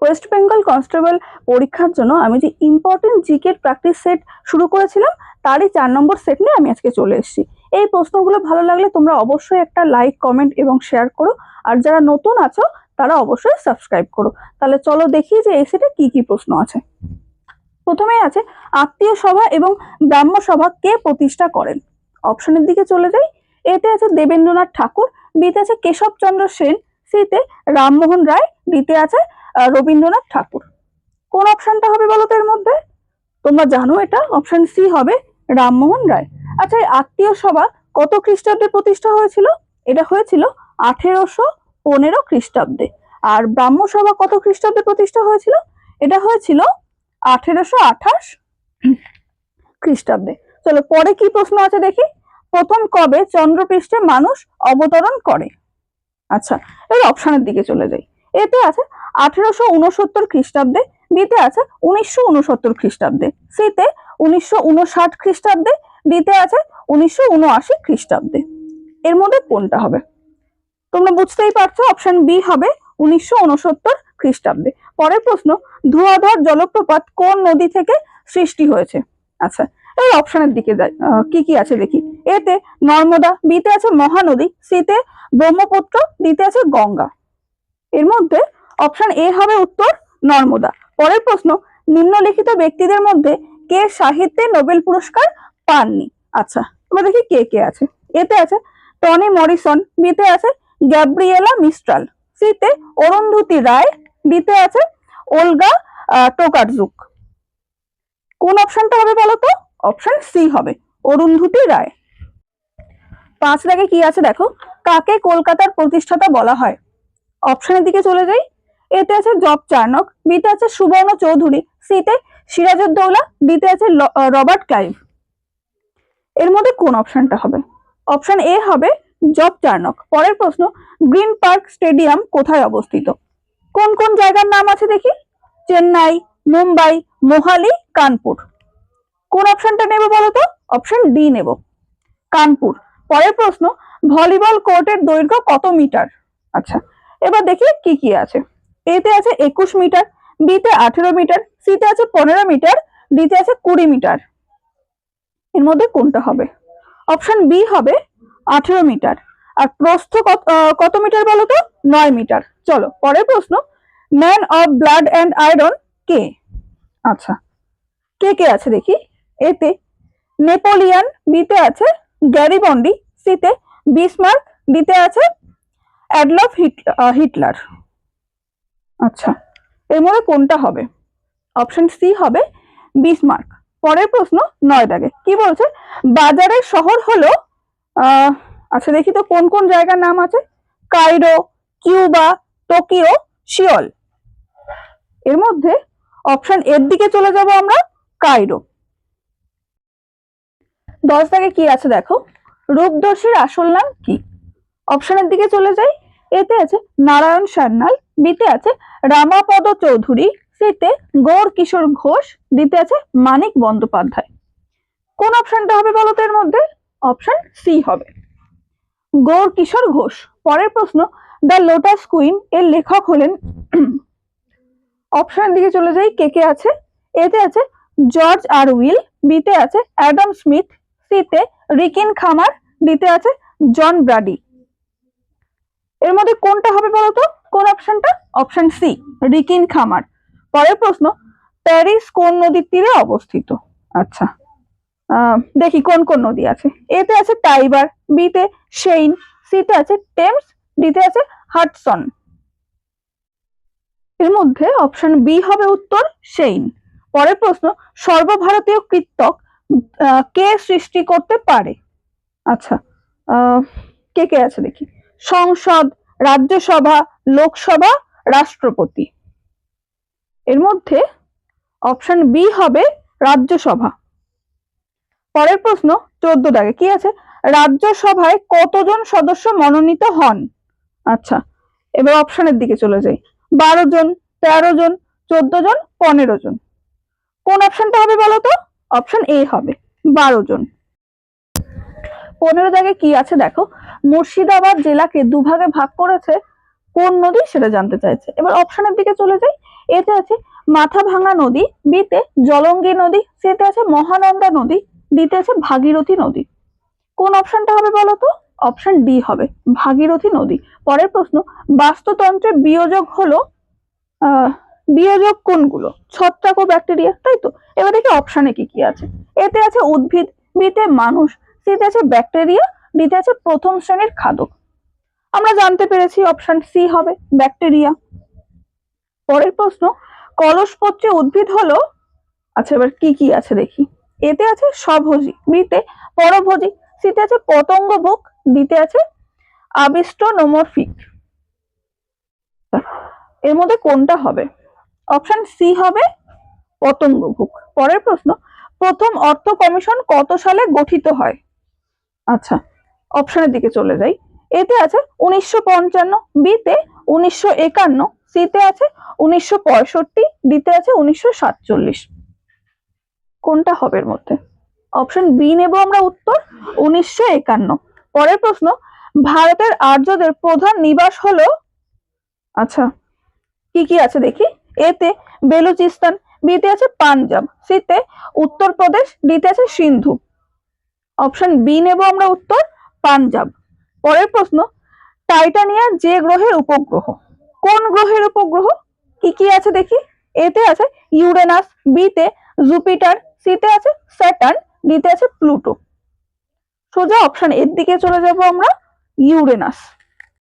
West Bengal constable পরীক্ষার জন্য আমি যে ইম্পর্টেন্ট জিকের প্র্যাকটিস সেট শুরু করেছিলাম, তারই চার নম্বর সেট নিয়ে আমি আজকে চলে এসেছি। এই প্রশ্নগুলো ভালো লাগলে তোমরা অবশ্যই একটা লাইক কমেন্ট এবং শেয়ার করো। আর যারা নতুন আছো, তারা অবশ্যই সাবস্ক্রাইব করো। তাহলে চলো দেখি যে এই সেটে কি কি প্রশ্ন আছে। প্রথমেই আছে, আত্মীয় সভা এবং ব্রাহ্ম সভা কে প্রতিষ্ঠা করেন? অপশনের দিকে চলে যাই। এতে আছে দেবেন্দ্রনাথ ঠাকুর, বিতে আছে কেশবচন্দ্র সেন, সিতে রামমোহন রায়, ডিতে আছে রবীন্দ্রনাথ ঠাকুর। কোন অপশনটা হবে বলো তো এর মধ্যে? তোমরা জানো এটা অপশন সি হবে রামমোহন রায়। আচ্ছা এই আত্মীয় সভা কত খ্রিস্টাব্দে প্রতিষ্ঠা হয়েছিল? এটা হয়েছিল আঠেরোশো পনেরো খ্রিস্টাব্দে। আর ব্রাহ্ম সভা কত খ্রিস্টাব্দে প্রতিষ্ঠা হয়েছিল? এটা হয়েছিল আঠেরোশো আঠাশ খ্রিস্টাব্দে। চলো, পরে কি প্রশ্ন আছে দেখি? প্রথম কবে চন্দ্রপৃষ্ঠে মানুষ অবতরণ করে? আচ্ছা এর অপশনের দিকে চলে যাই। এতে আছে আঠেরোশো উনসত্তর খ্রিস্টাব্দে, বিতে আছে উনিশশো উনসত্তর খ্রিস্টাব্দে, সিতে উনিশশো উনষাট খ্রিস্টাব্দে, ডিতে আছে উনিশশো উনআশি খ্রিস্টাব্দে। এর মধ্যে কোনটা হবে? তোমরা বুঝতেই পারছ অপশন বি হবে উনিশশো উনসত্তর খ্রিস্টাব্দে। পরের প্রশ্ন, ধোঁয়াধর জলপ্রপাত কোন নদী থেকে সৃষ্টি হয়েছে? আচ্ছা এই অপশনের দিকে কি কি আছে দেখি। এতে নর্মদা, বিতে আছে মহানদী, সিতে ব্রহ্মপুত্র, ডিতে আছে গঙ্গা। এর মধ্যে অপশন এ হবে উত্তর নর্মদা। পরের প্রশ্ন, নিম্নলিখিত ব্যক্তিদের মধ্যে কে সাহিত্যে নোবেল পুরস্কার পাননি? আচ্ছা আমরা দেখি কে কে আছে। এতে আছে টনি মরিসন বিতে আছে গ্যাব্রিয়েলা মিস্ট্রাল সিতে অরুন্ধতী রায় ডিতে আছে ওলগা টোকারজুক। কোন অপশনটা হবে বলো তো অপশন সি হবে, অরুন্ধতী রায়। পাঁচ দাগে কি আছে দেখো? কাকে কলকাতার প্রতিষ্ঠাতা বলা হয়? অপশনের দিকে চলে যাই। এতে আছে জব চার্নক বিতে আছে সুবর্ণ চৌধুরী, সিতে সিরাজউদ্দৌলা ডিতে আছে রবার্ট ক্লাইভ। এর মধ্যে কোন অপশনটা হবে? অপশন এ হবে জব চার্নক পরের প্রশ্ন, গ্রিন পার্ক স্টেডিয়াম কোথায় অবস্থিত? কোন কোন জায়গার নাম আছে দেখি? চেন্নাই, মুম্বাই, মোহালি, কানপুর। কোন অপশনটা নেব বলো তো অপশন ডি নেব। কানপুর। পরের প্রশ্ন, ভলিবল কোর্টের দৈর্ঘ্য কত মিটার? আচ্ছা এবার দেখি কি কি আছে। এতে আছে একুশ মিটার বিতে আঠেরো মিটার সিতে আছে পনেরো মিটার ডিতে আছে কুড়ি মিটার। এর মধ্যে কোনটা হবে? অপশন বি হবে আঠেরো মিটার। আর প্রস্থ কত মিটার বলো তো? নয় মিটার। চলো, পরের প্রশ্ন। Man of blood and iron কে? আচ্ছা কে কে আছে দেখি? এতে নেপোলিয়ান বিতে আছে গ্যারিবন্ডি সিতে বিসমার্ক ডিতে আছে অ্যাডলফ হিট- হিটলার। আচ্ছা এর মধ্যে কোনটা হবে? অপশন সি হবে বিসমার্ক। পরের প্রশ্ন নয় দাগে কি বলছে? বাজারের শহর হলো আচ্ছা দেখি তো কোন কোন জায়গার নাম আছে? Cairo, Cuba, Tokyo, Seoul. এর মধ্যে অপশন এর দিকে চলে যাব আমরা, কাইরো। দশ দাগে কি আছে দেখো? রূপদর্শীর আসল নাম কি? অপশনের দিকে চলে যাই এতে আছে নারায়ণ সান্যাল, বিতে আছে রামাপদ চৌধুরী, সিতে গৌর কিশোর ঘোষ দিতে আছে মানিক বন্দ্যোপাধ্যায়। কোন অপশনটা হবে বলো এর মধ্যে? অপশন সি হবে। গৌর কিশোর ঘোষ, পরের প্রশ্ন, দ্য লোটাস কুইন এর লেখক হলেন অপশনের দিকে চলে যাই, কে কে আছে? এতে আছে জর্জ আর উইল, বিতে আছে অ্যাডাম স্মিথ, সিতে রিকিন খামার, ডিতে আছে জন ব্রাডি। এর মধ্যে কোনটা হবে বলতো? কোন অপশনটা অপশন সি রিকিন খামার পরের প্রশ্ন প্যারিস কোন নদীর তীরে অবস্থিত? আচ্ছা দেখি কোন কোন নদী আছে। এতে আছে টাইবার বিতে সেইন সিতে আছে টেমস ডিতে আছে হাডসন এর মধ্যে অপশন বি হবে উত্তর সেইন পরের প্রশ্ন, সর্বভারতীয় কৃত্তক কে সৃষ্টি করতে পারে? আচ্ছা কে কে আছে দেখি। সংসদ রাজ্যসভা, লোকসভা, রাষ্ট্রপতি। এর মধ্যে অপশন বি হবে রাজ্যসভা। পরের প্রশ্ন, চোদ্দ দাগে কি আছে? রাজ্যসভায় কতজন সদস্য মনোনীত হন? আচ্ছা এবার অপশনের দিকে চলে যাই। বারো জন, তেরো জন, চোদ্দ জন, পনেরো জন। কোন অপশনটা হবে বলো তো? অপশন এ হবে। বারো জন। পনেরো জায়গায় কি আছে দেখো? মুর্শিদাবাদ জেলাকে দুভাগে ভাগ করেছে, কোন নদী সেটা জানতে চাইছে। এবার অপশনের দিকে চলে যাই। এতে আছে মাথা ভাঙা নদী, বিতে জলঙ্গি নদী, সিতে আছে মহানন্দা নদী, ডিতে আছে ভাগীরথী নদী। কোন অপশনটা হবে বলতো অপশন ডি হবে, ভাগীরথী নদী। পরের প্রশ্ন বাস্তুতন্ত্রের বিয়োজক হলো বিয়োজক কোনগুলো? ছত্রাক ও ব্যাকটেরিয়া তাই তো? এবার দেখি অপশনে কি কি আছে। এতে আছে উদ্ভিদ, বিতে মানুষ, সিতে আছে ব্যাকটেরিয়া ডিতে আছে প্রথম শ্রেণির খাদক। আমরা জানতে পেরেছি অপশন সি হবে ব্যাকটেরিয়া পরের প্রশ্ন, কলসপত্রে উদ্ভিদ হলো আচ্ছা এবার কি কি আছে দেখি। এতে আছে স্বভোজী, বিতে পরভোজী, সিতে আছে পতঙ্গভোগ, ডিতে আছে আবিস্টোনোমরফিক এর মধ্যে কোনটা হবে? অপশন সি হবে পতঙ্গভোগ। পরের প্রশ্ন, প্রথম অর্থ কমিশন কত সালে গঠিত হয়? আচ্ছা অপশনের দিকে চলে যাই। এতে আছে উনিশশো পঞ্চান্ন, বিতে উনিশশো একান্ন, সিতে আছে উনিশশো পঁয়ষট্টি, ডিতে আছে উনিশশো সাতচল্লিশ। কোনটা হবে এর মধ্যে? অপশন বি নেব আমরা উত্তর, উনিশশো একান্ন। পরের প্রশ্ন, ভারতের আর্যদের প্রধান নিবাস হলো আচ্ছা কি কি আছে দেখি? এতে বেলুচিস্তান, বিতে আছে পাঞ্জাব, সিতে উত্তরপ্রদেশ, ডিতে আছে সিন্ধু। অপশন বি নেব আমরা উত্তর পাঞ্জাব। পরের প্রশ্ন, টাইটানিয়া যে গ্রহের উপগ্রহ? কোন গ্রহের উপগ্রহ? কি কি আছে দেখি? এতে আছে ইউরেনাস বিতে জুপিটার সিতে আছে স্যাটার্ন ডিতে আছে প্লুটো। সোজা অপশন, এর দিকে চলে যাব আমরা ইউরেনাস।